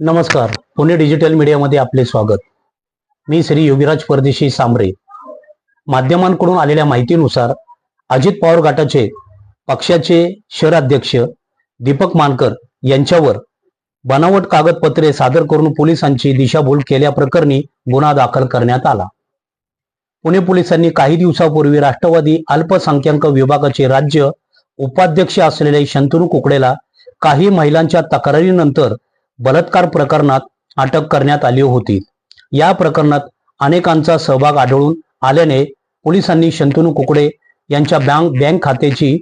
नमस्कार. पुणे डिजिटल मीडियामध्ये आपले स्वागत. मी श्री योगीराज परदेशी सांबरे माध्यमांकडून आलेल्या माहितीनुसार अजित पवार गटाचे पक्षाचे शहर अध्यक्ष दीपक मानकर यांच्यावर बनावट कागदपत्रे सादर करून पोलिसांची दिशाभूल केल्याप्रकरणी गुन्हा दाखल करण्यात आला. पुणे पोलिसांनी काही दिवसापूर्वी राष्ट्रवादी अल्पसंख्याक विभागाचे राज्य उपाध्यक्ष असलेले शंतनू कुकडेला काही महिलांच्या तक्रारीनंतर बलात्कार प्रकरणात अटक करण्यात आली होती. या प्रकरणात अनेकांचा सहभाग आढळून आल्याने पोलिसांनी शंतनू कुकडे यांच्या बँक बँक खात्याची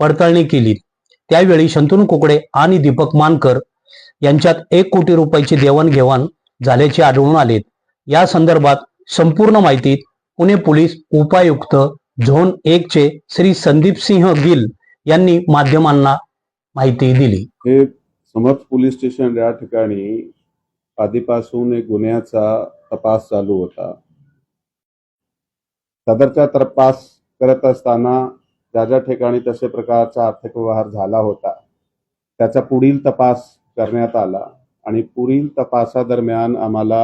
पडताळणी केली. त्यावेळी शंतनू कुकडे आणि दीपक मानकर यांच्यात एक कोटी रुपयाची देवाणघेवाण झाल्याचे आढळून आले. या संदर्भात संपूर्ण माहिती पुणे पोलीस उपायुक्त झोन एक चे श्री संदीप सिंह गिल यांनी माध्यमांना माहिती दिली. समर्थ पोलीस स्टेशन या ठिकाणी आधीपासून एक गुन्ह्याचा तपास चालू होता. सदरचा तपास करत असताना ज्या ज्या ठिकाणी तसे प्रकारचा आर्थिक व्यवहार झाला होता त्याचा पुढील तपास करण्यात आला आणि पुढील तपासादरम्यान आम्हाला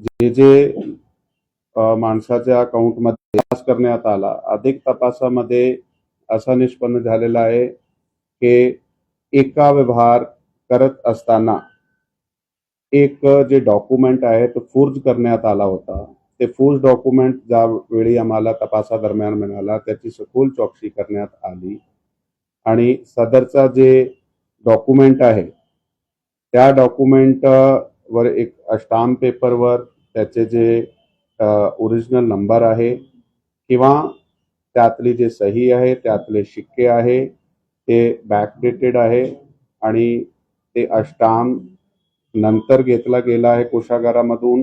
जे जे माणसाच्या अकाउंटमध्ये तपास करण्यात आला अधिक तपासामध्ये असा निष्पन्न झालेला आहे की एका व्यवहार करत असताना एक जे डॉक्युमेंट आहे तो फोर्ज करण्यात आला होता. ते फोर्ज डॉक्युमेंट ज्यावेळी आम्हाला तपासादरम्यान मिळाला त्याची सखोल चौकशी करण्यात आली. आणि सदरचा जे डॉक्युमेंट आहे त्या डॉक्युमेंटवर एक स्टाम्प पेपरवर त्याचे जे ओरिजिनल नंबर आहे किंवा त्यातली जे सही आहे त्यातले शिक्के आहे ते बॅकडेटेड आहे आणि ते अष्टाम नंतर घेतला गेला आहे कोशागारामधून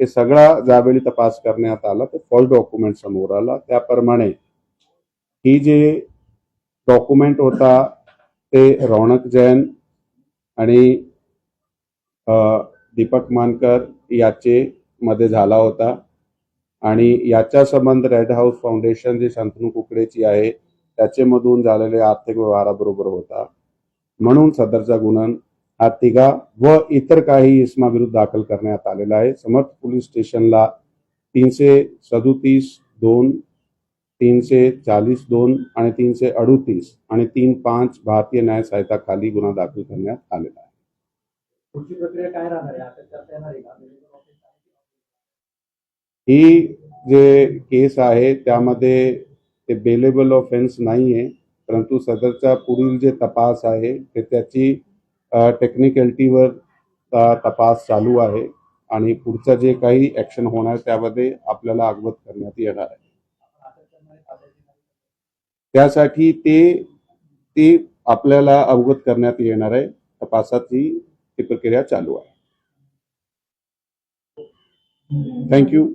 हे सगळा ज्यावेळी तपास करण्यात आला तर फॉल्स डॉक्युमेंट समोर आला. त्याप्रमाणे ही जे डॉक्युमेंट होता ते रौनक जैन आणि दीपक मानकर याचे मध्ये झाला होता. आणि याचा संबंध रेड हाऊस फाउंडेशन जे शांतनू कुकडेची आहे त्याचेमधून झालेल्या आर्थिक व्यवहाराबरोबर होता. म्हणून सदरचा गुन्हा हा तिघा व इतर काही इसमाविरुद्ध दाखल करण्यात आलेला आहे. समर्थ पोलीस स्टेशनला तीनशे सदोतीस दोन तीनशे चाळीस दोन आणि तीनशे अडुतीस आणि तीन पाच भारतीय न्याय संहिता खाली गुन्हा दाखल करण्यात आलेला आहे. ही जे केस आहे त्यामध्ये ते बेलेबल ऑफेन्स नाही आहे परंतु सदरचा पुढील जे तपास आहे ते त्याची टेक्निकॅलिटीवर तपास चालू आहे. आणि पुढचं जे काही ॲक्शन होणार त्यामध्ये आपल्याला अवगत करण्यात येणार आहे. त्यासाठी ते ते आपल्याला अवगत करण्यात येणार आहे. तपासाची ती प्रक्रिया चालू आहे. थँक्यू